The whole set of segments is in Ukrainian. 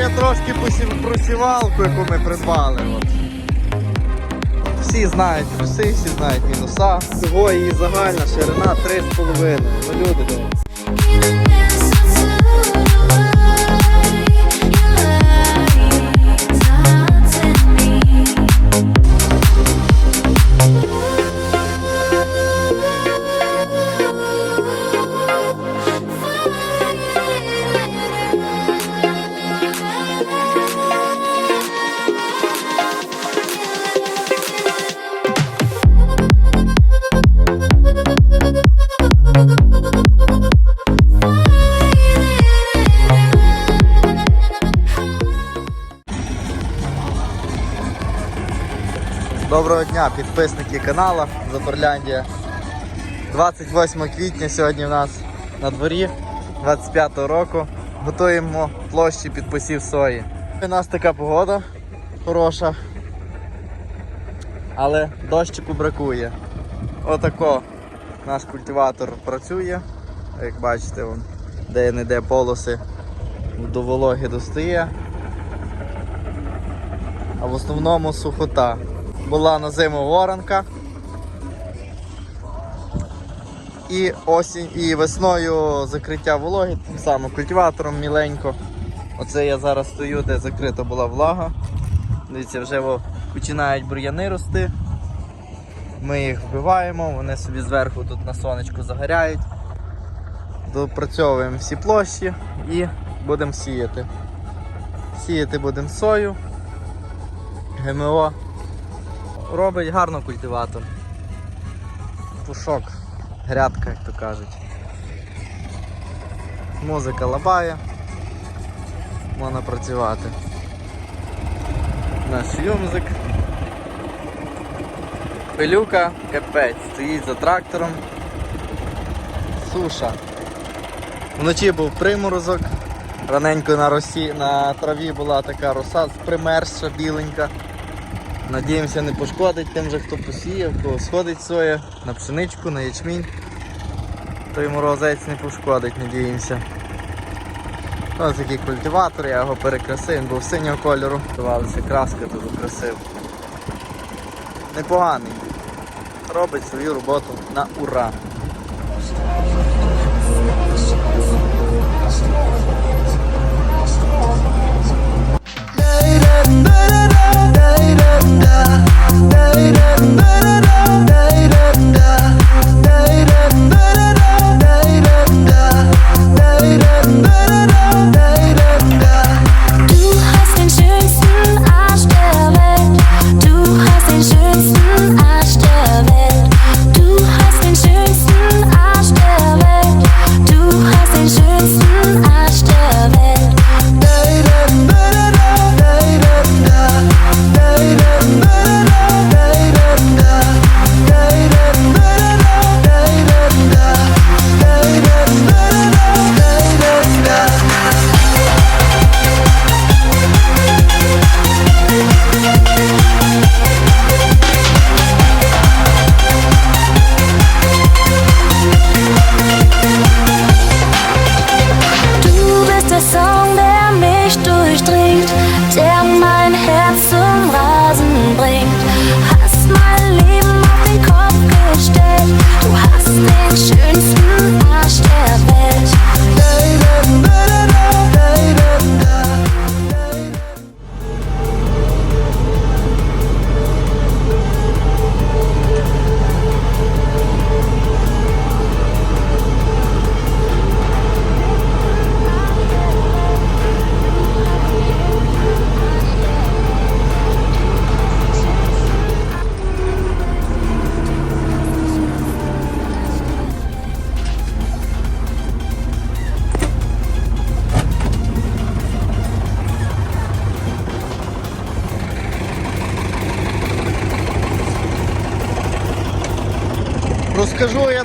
я трошки посів- просівалку, яку ми придбали. От. Всі знають плюси, всі знають мінуса. Всього її загальна ширина 3,5. Ну люди дня, підписники каналу Заторляндія. 28 квітня сьогодні в нас на дворі 25-го року. Готуємо площі під посів сої. У нас така погода хороша, але дощику бракує. Отако наш культиватор працює. Як бачите, вон, де-не-де полоси до вологи достає. А в основному сухота. Була на зиму воронка. І осінь, і весною закриття вологи, тим самим культиватором міленько. Оце я зараз стою, де закрита була влага. Дивіться, вже починають бур'яни рости. Ми їх вбиваємо, вони собі зверху тут на сонечку загоряють. Допрацьовуємо всі площі і будемо сіяти. Сіяти будемо сою, ГМО. Робить гарно культиватор. Пушок, грядка, як то кажуть. Музика лабає. Можна працювати. Наш юмзик. Пилюка, капець, стоїть за трактором. Суша. Вночі був приморозок. Раненько на росі, на траві була така роса примерзша, біленька. Надіємося, не пошкодить тим же, хто посіяв, кого сходить соя на пшеничку, на ячмінь. Той морозець не пошкодить, надіємося. Ось такий культиватор, я його перекрасив, він був синього кольору. Давалася краска, дуже красив. Непоганий. Робить свою роботу на ура. Dayren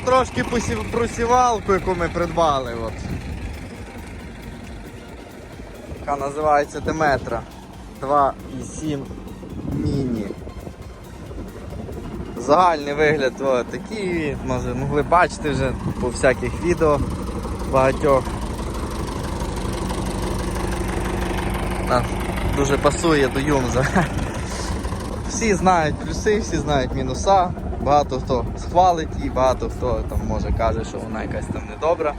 трошки про сівалку, яку ми придбали. От. Яка називається Деметра 2,7 міні. Загальний вигляд такий, може, могли бачити вже по всяких відео багатьох. Дуже пасує до Юмза. Всі знають плюси, всі знають мінуса. Багато хто схвалить її, багато хто там може каже, що вона якась там недобра.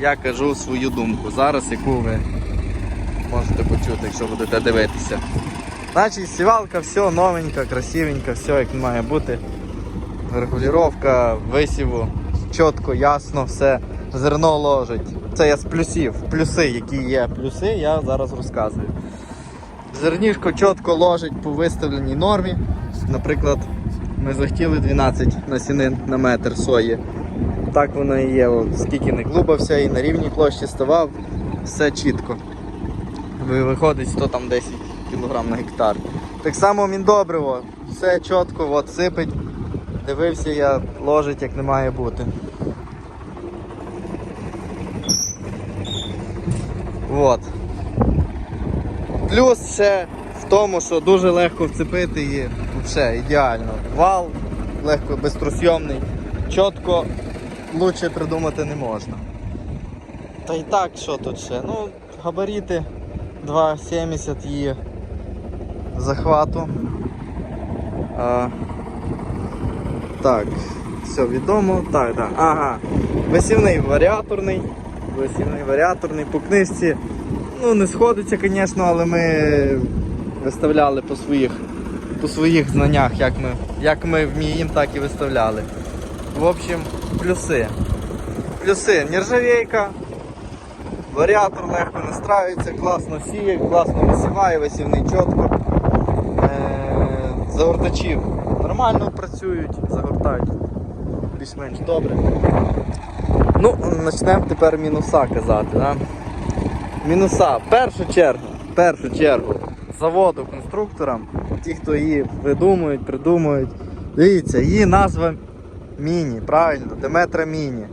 Я кажу свою думку зараз, яку ви можете почути, якщо будете дивитися. Значить, сівалка, все новенька, красивенька, все як має бути. Регулювання висіву, чітко, ясно, все. Зерно ложить. Це я з плюсів. Плюси, які є плюси, я зараз розказую. Зернішко чітко ложить по виставленій нормі. Наприклад, ми захотіли 12 насінин на метр сої. Так воно і є. От, скільки не клубався і на рівній площі ставав, все чітко. Виходить 100 там 10 кг на гектар. Так само міндобриво, все чітко, от сипить. Дивився я, ложить як не має бути. От. Плюс ще в тому, що дуже легко вцепити її, взагалі ідеально. Вал, легко, безтрусйомний, чітко, лучше придумати не можна. Та й так, що тут ще? Ну, габаріти 2,70 її захвату. А, так, все відомо. Так, так. Ага. Висівний варіаторний. Висівний варіаторний по книжці. Ну, не сходиться, звісно, але ми виставляли по своїх, по своїх знаннях, як ми, як ми вміємо, так і виставляли. В общем, плюси. Плюси нержавейка, варіатор легко настраюється, класно сіє, класно висіває, висівний чітко. Е, загортачів нормально працюють, загортають більш-менш добре. Ну, почнемо тепер мінуса казати. Да? Мінуса. Першу чергу, першу чергу, заводу конструкторам, ті, хто її видумують, придумують. Дивіться, її назва Міні, правильно, Деметра Міні.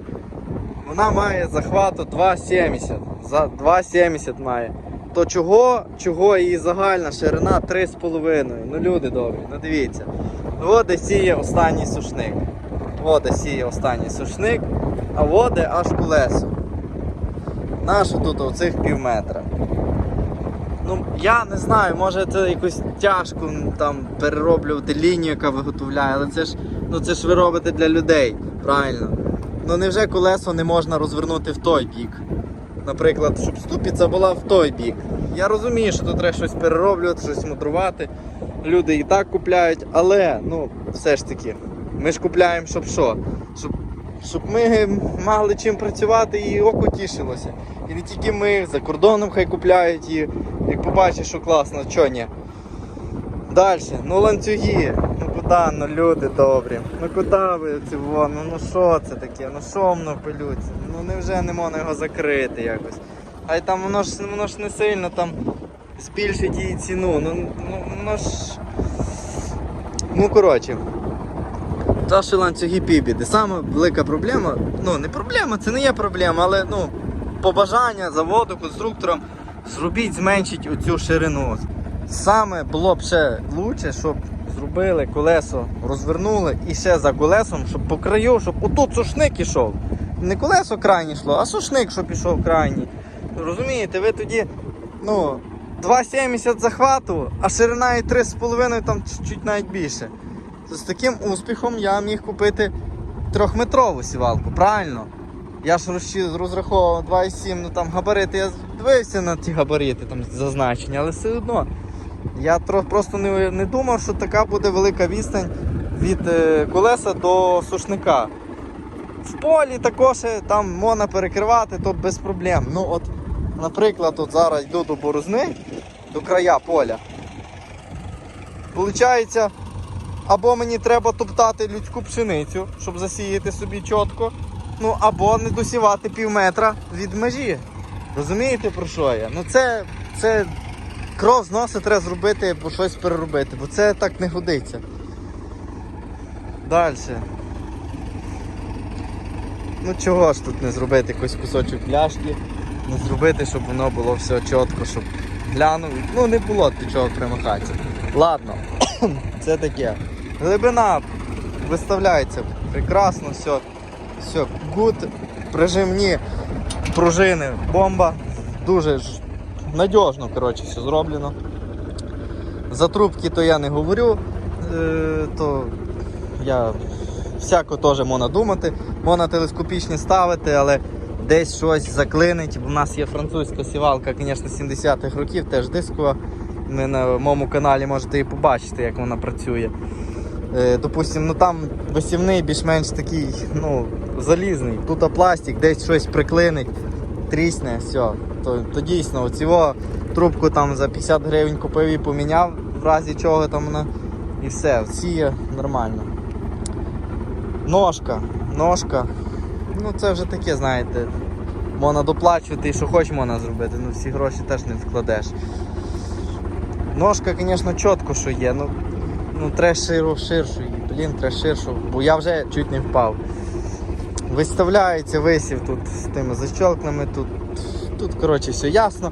Вона має захвату 2,70. За 2,70 має. То чого, чого її загальна ширина 3,5. Ну люди добрі, ну дивіться. От де сіє останній сушник. От сіє останній сушник, а де аж колесо. Нащо тут оцих пів метра? Ну, я не знаю, може це якось тяжко там перероблювати лінію, яка виготовляє, але це ж, ну, це ж ви робите для людей, правильно. Ну невже колесо не можна розвернути в той бік? Наприклад, щоб ступиця була в той бік. Я розумію, що тут треба щось перероблювати, щось мудрувати. Люди і так купляють, але ну, все ж таки, ми ж купляємо, щоб що? Щоб, щоб ми мали чим працювати і око тішилося. І не тільки ми, за кордоном хай купляють і як побачиш, що класно, чого ні. Далі, ну ланцюги. Ну куди, ну люди добрі. Ну куди ви ці во? Ну, ну що це таке? Ну що воно пилються? Ну невже не можна його закрити якось? А й там воно ж воно ж не сильно там збільшить її ціну. Ну, ну воно ж. Ну коротше. Та що ланцюги пібіди. Саме велика проблема, ну не проблема, це не є проблема, але ну, побажання заводу, конструкторам зробіть, зменшіть оцю ширину. Саме було б ще лучше, щоб зробили колесо, розвернули і ще за колесом, щоб по краю, щоб отут сушник ішов. Не колесо крайнє йшло, а сушник, щоб ішов крайній. Розумієте, ви тоді, ну, 2,70 захвату, а ширина і 3,5 там чуть навіть більше. З таким успіхом я міг купити трьохметрову сівалку, правильно? Я ж розраховував 2,7, ну там габарити, я дивився на ті габарити там зазначені, але все одно. Я просто не, не думав, що така буде велика відстань від е, колеса до сушника. В полі також е, там можна перекривати, то без проблем. Ну от, наприклад, от зараз йду до борозни, до края поля. Получається, або мені треба топтати людську пшеницю, щоб засіяти собі чітко, ну або не досівати пів метра від межі. Розумієте про що я? Ну це, це кров з носа треба зробити або щось переробити, бо це так не годиться. Далі. Ну чого ж тут не зробити якийсь кусочок пляшки, не зробити, щоб воно було все чітко, щоб глянув. Ну не було до чого примахатися. Ладно, це таке. Глибина виставляється прекрасно, все, все, гуд, прижимні пружини, бомба, дуже ж надіжно, коротше, все зроблено. За трубки то я не говорю, е, то я всяко теж можна думати. Можна телескопічні ставити, але десь щось заклинить. У нас є французька сівалка, звісно, 70-х років, теж дискова. Ми на моєму каналі можете і побачити, як вона працює. Е, Допустим, ну там висівний більш-менш такий, ну, залізний. Тут пластик, десь щось приклинить, трісне, все. То, то дійсно, оцього трубку там за 50 гривень купив і поміняв, в разі чого там вона і все, сіє нормально. Ножка, ножка. Ну це вже таке, знаєте. Можна доплачувати і що хоч можна зробити, ну всі гроші теж не вкладеш. Ножка, звісно, чітко, що є, ну, ну треба ширу, ширшу блін, треба ширшу, бо я вже чуть не впав. Виставляється висів тут з тими защелкнами, тут, тут коротше, все ясно.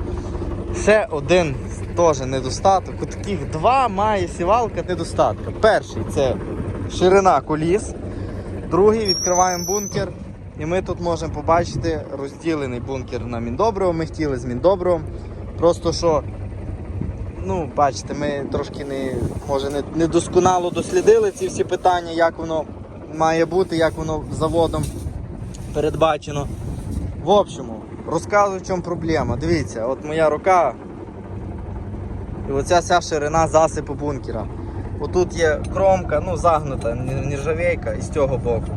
Ще один теж недостаток. У таких два має сівалка недостатка. Перший це ширина коліс, другий відкриваємо бункер. І ми тут можемо побачити розділений бункер на Міндобриво. Ми хотіли з Міндобривом. Просто що ну, бачите, ми трошки не, може, не, не досконало дослідили ці всі питання, як воно має бути, як воно заводом передбачено. В общому, розказую, в чому проблема. Дивіться, от моя рука і оця вся ширина засипу бункера. Отут є кромка, ну загнута, нержавейка і з цього боку.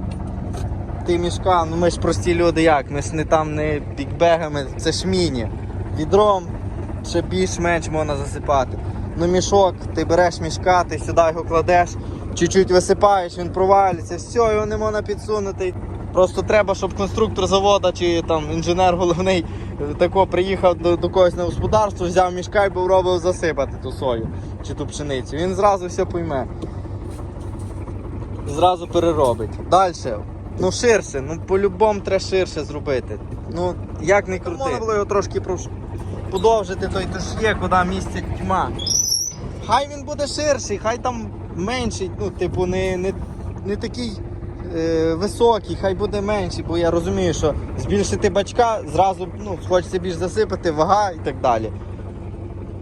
Ти мішка, ну ми ж прості люди як, ми ж не там не бікбегами, це ж міні. Відром ще більш-менш можна засипати. Ну мішок, ти береш мішка, ти сюди його кладеш, чуть-чуть висипаєш, він провалюється, все, його не можна підсунути. Просто треба, щоб конструктор завода чи там інженер головний е, тако приїхав до, до когось на господарство, взяв мішка і був робив засипати ту сою чи ту пшеницю. Він зразу все пойме. Зразу переробить. Далі. Ну ширше, ну по-любому треба ширше зробити. Ну, як не крути. Можна було його трошки подовжити, той є, куди місця тьма. Хай він буде ширший, хай там менший, ну, типу, не, не, не такий е, високий, хай буде менший, бо я розумію, що збільшити бачка, зразу ну, хочеться більш засипати, вага і так далі.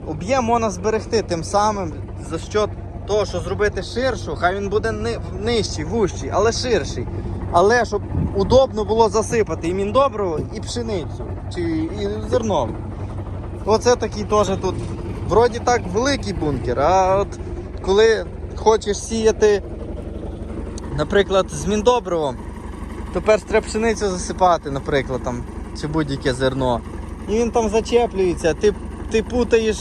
Об'єм можна зберегти тим самим, за що того, що зробити ширшу, хай він буде ни, нижчий, вущий, але ширший. Але щоб удобно було засипати і міндобриво, і пшеницю, чи і зерно. Оце такий теж тут. Вроді так великий бункер, а от коли хочеш сіяти, наприклад, з міндобривом, то перш треба пшеницю засипати, наприклад, там, чи будь-яке зерно. І він там зачеплюється, ти, ти путаєш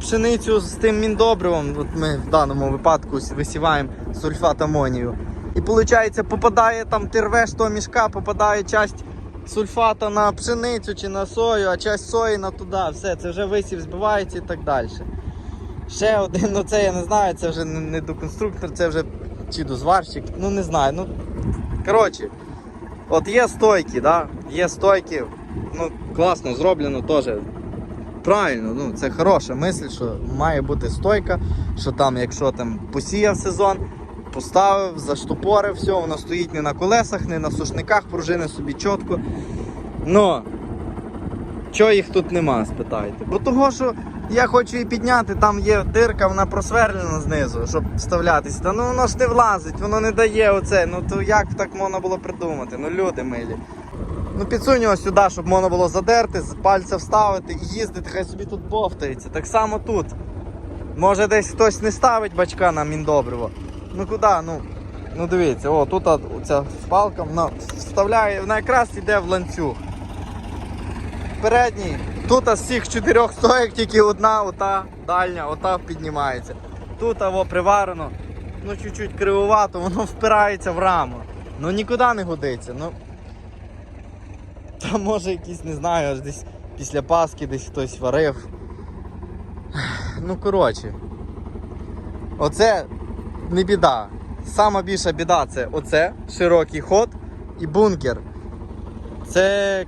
пшеницю з тим міндобривом. От ми в даному випадку висіваємо сульфат амонію. І виходить, попадає там, ти рвеш того мішка, попадає часть сульфата на пшеницю чи на сою, а часть сої на туди. Все, це вже висів збивається і так далі. Ще один, ну це я не знаю, це вже не, до конструктор, це вже чи до зварщик, ну не знаю. Ну, коротше, от є стойки, да? є стойки, ну класно зроблено теж. Правильно, ну це хороша мисль, що має бути стойка, що там, якщо там посіяв сезон, поставив, заштопорив, все, воно стоїть не на колесах, не на сушниках, пружини собі чітко. Ну, чого їх тут нема, спитайте. Бо того, що я хочу її підняти, там є дирка, вона просверлена знизу, щоб вставлятися. Та ну воно ж не влазить, воно не дає оце. Ну то як так можна було придумати? Ну люди милі. Ну підсунь його сюди, щоб можна було задерти, з пальця вставити і їздити, хай собі тут бовтається. Так само тут. Може десь хтось не ставить бачка на міндобриво. Ну куди? Ну, ну дивіться, о, тут оця палка, вона вставляє, вона якраз йде в ланцюг. Передній, тут з всіх чотирьох стоїк тільки одна, ота дальня, ота піднімається. Тут або приварено, ну чуть-чуть кривувато, воно впирається в раму. Ну нікуди не годиться. Ну, там може якийсь, не знаю, аж десь після Паски десь хтось варив. Ну, коротше. Оце не біда. Сама більша біда це оце, широкий ход і бункер. Це,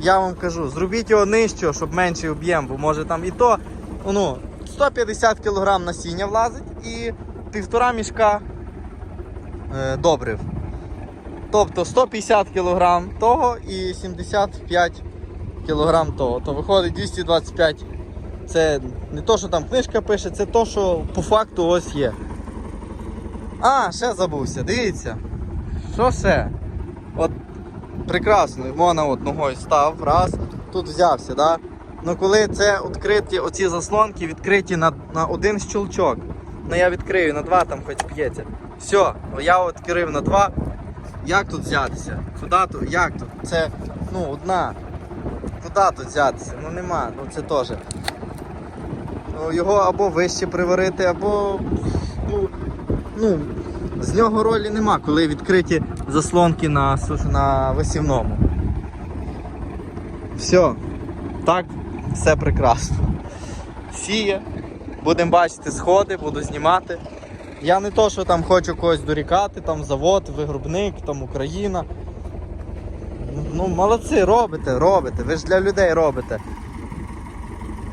я вам кажу, зробіть його нижче, щоб менший об'єм, бо може там і то ну, 150 кг насіння влазить і півтора мішка е, добрив. Тобто 150 кг того і 75 кілограм того, то виходить 225. Це не то, що там книжка пише, це то, що по факту ось є. А, ще забувся, дивіться. Що ще? От прекрасно, можна от ногою став, раз, тут взявся, да? Ну коли це відкриті, оці заслонки відкриті на, на один щелчок. Ну я відкрию на два, там хоч п'ється. Все, я відкрив на два. Як тут взятися? Куди тут? Як тут? Це ну одна. Куди тут взятися? Ну нема, ну це теж. Ну, його або вище приварити, або. Ну, з нього ролі нема, коли відкриті заслонки на, на висівному. Все. Так, все прекрасно. Сіє. Будемо бачити сходи, буду знімати. Я не то, що там хочу когось дорікати, там завод, вигрубник, там Україна. Ну, молодці, робите, робите. Ви ж для людей робите.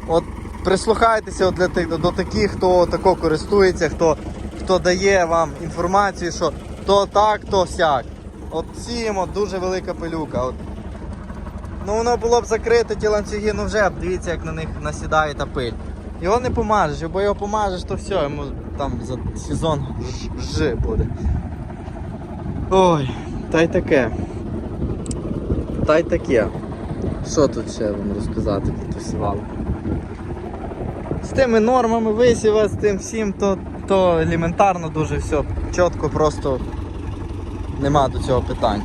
От прислухайтеся от для до таких, хто тако користується, хто, хто дає вам інформацію, що то так, то сяк. От сіємо дуже велика пилюка. От. Ну воно було б закрите ті ланцюги, ну вже дивіться, як на них насідає та пиль. Його не помажеш, бо його помажеш, то все, йому там за сезон ж- ж буде. Ой, та й таке. Та й таке. Що тут ще вам розказати про посівало? З тими нормами висіва, з тим всім, то, то елементарно дуже все. Чітко, просто нема до цього питань.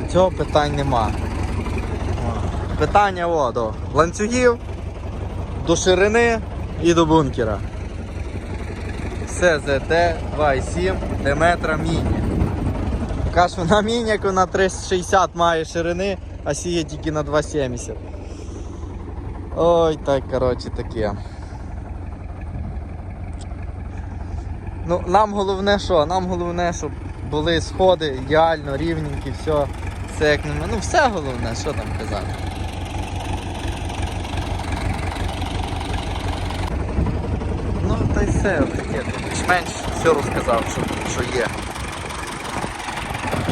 До цього питань нема. Питання о, до ланцюгів, до ширини і до бункера. Все ЗТ 2,7 Деметра міні. Каже, вона міняк, вона 360 має ширини, а сіє тільки на 2,70. Ой, так, коротше, таке. Ну, нам головне що? Нам головне, щоб були сходи ідеально, рівненькі, все, все як нема. Ну все головне, що там казати. Ну, та й все таке. Більш-менш все розказав, що, що є.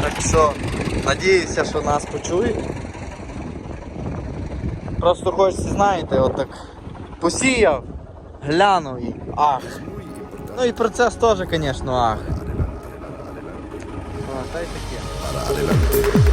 Так що, надіюся, що нас почують. Просто хочеться, знаєте, отак посіяв, глянув і ах. Ну і процес теж, звісно, ах. О, та й таке.